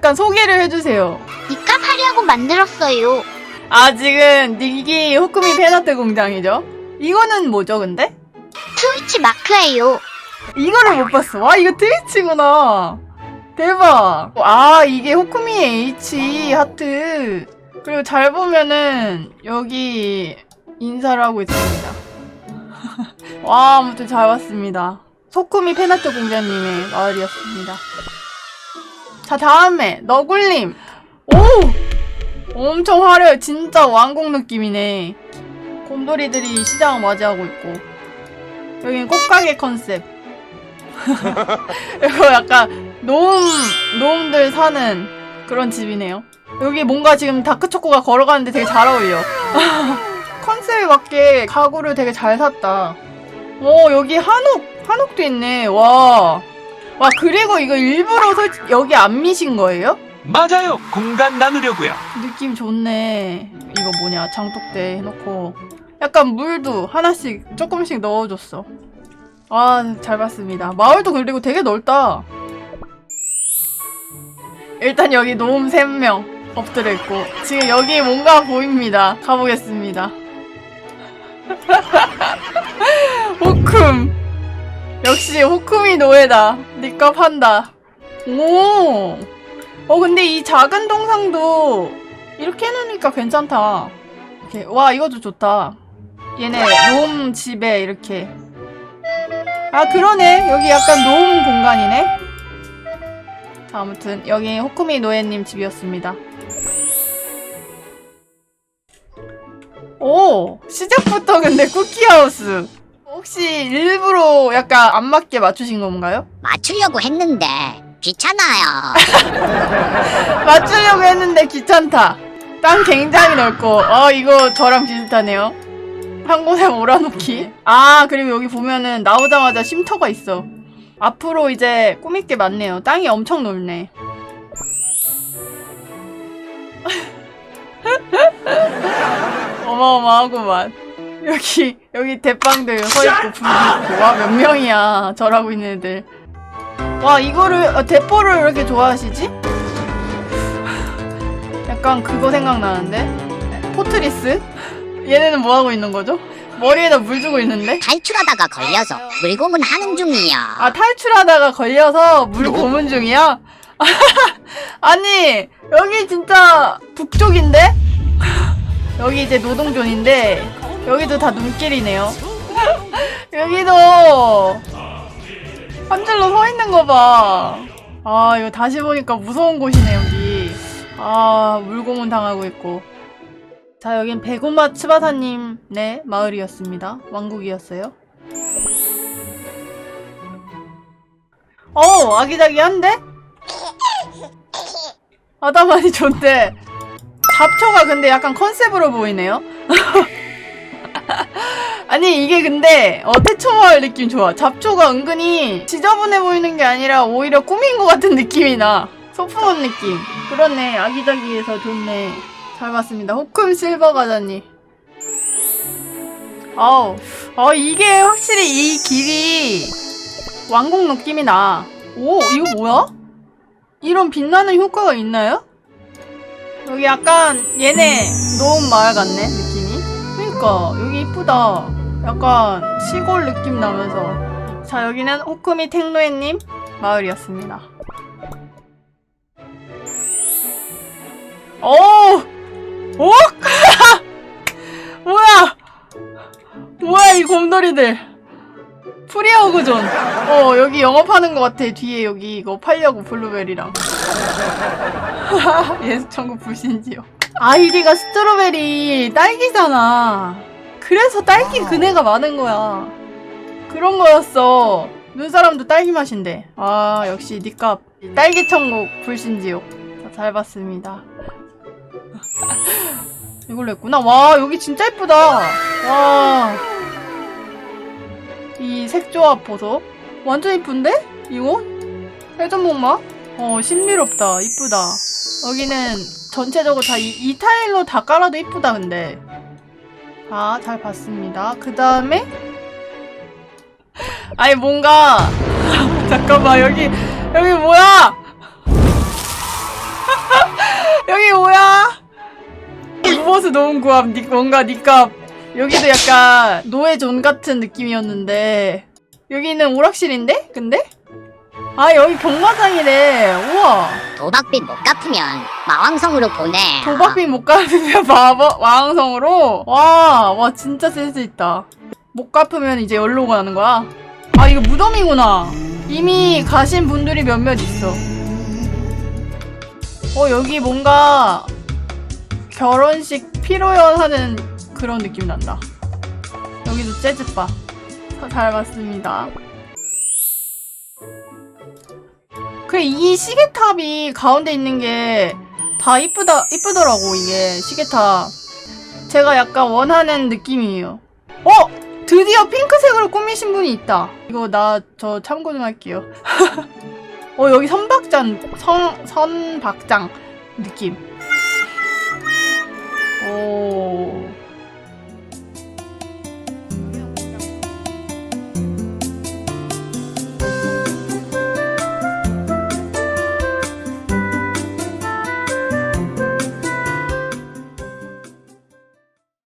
약간 소개를 해주세요. 니값 하려고 만들었어요. 아, 지금 니기 호크미 페나트 공장이죠? 이거는 뭐죠, 근데? 트위치 마크예요. 이거를 못 봤어. 와, 이거 트위치구나. 대박. 아, 이게 호크미 H 하트. 그리고 잘 보면은 여기 인사를 하고 있습니다. 와, 아무튼 잘 봤습니다. 소쿠미 페나트 공자님의 마을이었습니다. 자, 다음에 너굴님. 오! 엄청 화려해. 진짜 왕국 느낌이네. 곰돌이들이 시장을 맞이하고 있고. 여기는 꽃가게 컨셉. 이거 약간 노움, 노움들 사는 그런 집이네요. 여기 뭔가 지금 다크초코가 걸어가는데 되게 잘 어울려. 컨셉에 맞게 가구를 되게 잘 샀다. 오, 여기 한옥, 한옥도 있네. 와. 와, 그리고 이거 일부러 솔 여기 안 미신 거예요? 맞아요. 공간 나누려고요. 느낌 좋네. 이거 뭐냐, 장독대 해놓고. 약간 물도 하나씩 조금씩 넣어줬어. 아, 잘 봤습니다. 마을도 그리고 되게 넓다. 일단 여기 노움 3명 엎드려 있고. 지금 여기 뭔가 보입니다. 가보겠습니다. 호쿰. 역시 호쿰이 노예다. 니값 한다. 오. 어 근데 이 작은 동상도 이렇게 해놓으니까 괜찮다. 이렇게 와 이것도 좋다. 얘네 노음 집에 이렇게. 아 그러네 여기 약간 노음 공간이네. 자, 아무튼 여기 호쿠미 노예님 집이었습니다. 오 시작부터 근데 쿠키하우스. 혹시 일부러 약간 안 맞게 맞추신 건가요? 맞추려고 했는데 귀찮아요. 맞추려고 했는데 귀찮다. 땅 굉장히 넓고, 어, 이거 저랑 비슷하네요. 한 곳에 몰아놓기. 아, 그리고 여기 보면은 나오자마자 쉼터가 있어. 앞으로 이제 꾸밀 게 많네요. 땅이 엄청 넓네. 어마어마하구만. 여기, 여기 대빵들 서있고, 불이 있고. 와, 몇 명이야. 절하고 있는 애들. 와, 이거를, 어, 대포를 왜 이렇게 좋아하시지? 약간 그거 생각나는데? 포트리스? 얘네는 뭐 하고 있는 거죠? 머리에다 물 주고 있는데? 탈출하다가 걸려서 물 고문 하는 중이야. 아, 탈출하다가 걸려서 물 고문 중이야? 아니, 여기 진짜 북쪽인데? 여기 이제 노동존인데, 여기도 다 눈길이네요. 여기도 한 줄로 서 있는 거 봐. 아, 이거 다시 보니까 무서운 곳이네, 여기. 아, 물고문 당하고 있고. 자, 여긴 베고마 츠바사님, 네, 마을이었습니다. 왕국이었어요. 어, 아기자기한데? 아다만이 좋대. 잡초가 근데 약간 컨셉으로 보이네요? 아니, 이게 근데, 어, 태초마을 느낌 좋아. 잡초가 은근히 지저분해 보이는 게 아니라 오히려 꾸민 것 같은 느낌이 나. 소풍원 느낌. 그렇네. 아기자기해서 좋네. 잘 봤습니다. 호쿰 실버 가자니. 아우, 어, 이게 확실히 이 길이 왕국 느낌이 나. 오, 이거 뭐야? 이런 빛나는 효과가 있나요? 여기 약간 얘네 노은 마을 같네. 그니까, 여기 이쁘다. 약간 시골 느낌 나면서. 자, 여기는 호크미 탱로에님 마을이었습니다. 오! 오! 뭐야! 뭐야, 이 곰돌이들. 프리어그존. 어, 여기 영업하는 것 같아. 뒤에 여기 이거 팔려고 블루베리랑. 예수천국 불신지요. 아이디가 스트로베리 딸기잖아. 그래서 딸기 그네가 많은 거야. 그런 거였어. 눈사람도 딸기 맛인데. 아, 역시 니값. 딸기 천국 불신지옥. 자, 잘 봤습니다. 이걸로 했구나. 와, 여기 진짜 예쁘다. 와. 이 색조합 보소. 완전 이쁜데? 이거? 회전목마? 어, 신비롭다. 이쁘다. 여기는 전체적으로 다 이, 이 타일로 다 깔아도 이쁘다, 근데. 자, 잘 봤습니다. 그 다음에. 아니, 뭔가. 잠깐만, 여기, 여기 뭐야? 이게 뭐야? 무버스 노은구합 니- 뭔가 니값 여기도 약간 노예존 같은 느낌이었는데 여기는 오락실인데? 근데? 아 여기 경마장이래 우와 도박빚 못 갚으면 마왕성으로 보내. 도박비 못 갚으면 마법 왕성으로 와, 와 진짜 센스 있다. 못 갚으면 이제 연로 가는 거야. 아 이거 무덤이구나. 이미 가신 분들이 몇몇 있어. 어 여기 뭔가 결혼식 피로연 하는 그런 느낌 난다. 여기도 재즈바. 자, 잘 봤습니다. 그이 시계탑이 가운데 있는 게 다 이쁘다 이쁘더라고 이게 시계탑. 제가 약간 원하는 느낌이에요. 어 드디어 핑크색으로 꾸미신 분이 있다. 이거 나 저 참고 좀 할게요. 어 여기 선박장 선 선박장 느낌. 오